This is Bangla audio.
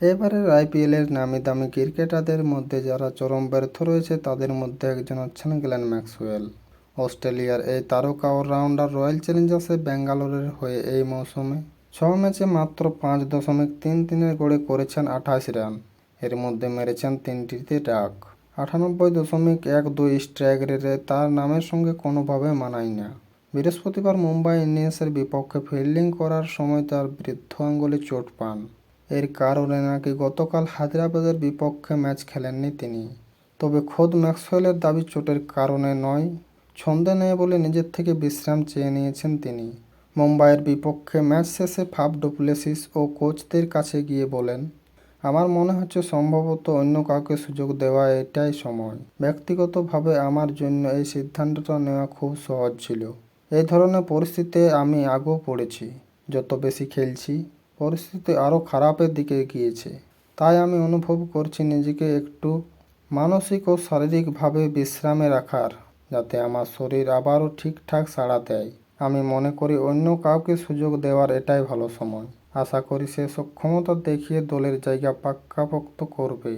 এবারের আইপিএলের নামি দামি ক্রিকেটারদের মধ্যে যারা চরম ব্যর্থ রয়েছে, তাদের মধ্যে একজন হচ্ছেন গ্লেন ম্যাক্সওয়েল। অস্ট্রেলিয়ার এই তারকা অলরাউন্ডার রয়্যাল চ্যালেঞ্জার্সে ব্যাঙ্গালোরের হয়ে এই মৌসুমে ছ ম্যাচে মাত্র পাঁচ দশমিক তিন তিনের গড়ে করেছেন আঠাশ রান। এর মধ্যে মেরেছেন তিনটিতে ডাক। আটানব্বই দশমিক এক দুই স্ট্রাইক রেটে তার নামের সঙ্গে কোনোভাবে মানায় না। বৃহস্পতিবার মুম্বাই ইন্ডিয়ান্সের বিপক্ষে ফিল্ডিং করার সময় তার বৃদ্ধ আঙ্গুলে চোট পান। এর কারণে নাকি গতকাল হায়দ্রাবাদের বিপক্ষে ম্যাচ খেলেননি তিনি। তবে খোদ ম্যাক্সওয়েলের দাবি চোটের কারণে নয়, ছন্দে নেই বলে নিজের থেকে বিশ্রাম চেয়ে নিয়েছেন তিনি। মুম্বাইয়ের বিপক্ষে ম্যাচ শেষে ফাফ ডুপ্লেসিস ও কোচদের কাছে গিয়ে বলেন, আমার মনে হচ্ছে সম্ভবত অন্য কাউকে সুযোগ দেওয়া এটাই সময়। ব্যক্তিগতভাবে আমার জন্য এই সিদ্ধান্তটা নেওয়া খুব সহজ ছিল। এই ধরনের পরিস্থিতিতে আমি আগেও পড়েছি। যত বেশি খেলছি পরিস্থিতি আরও খারাপের দিকে গিয়েছে তাই আমি অনুভব করছি নিজেকে একটু মানসিক ও শারীরিকভাবে বিশ্রামে রাখার, যাতে আমার শরীর আবারও ঠিকঠাক সাড়া দেয়। আমি মনে করি অন্য কাউকে সুযোগ দেওয়ার এটাই ভালো সময়। আশা করি সে সক্ষমতা দেখিয়ে দলের জায়গা পাক্কাপোক্ত করবে।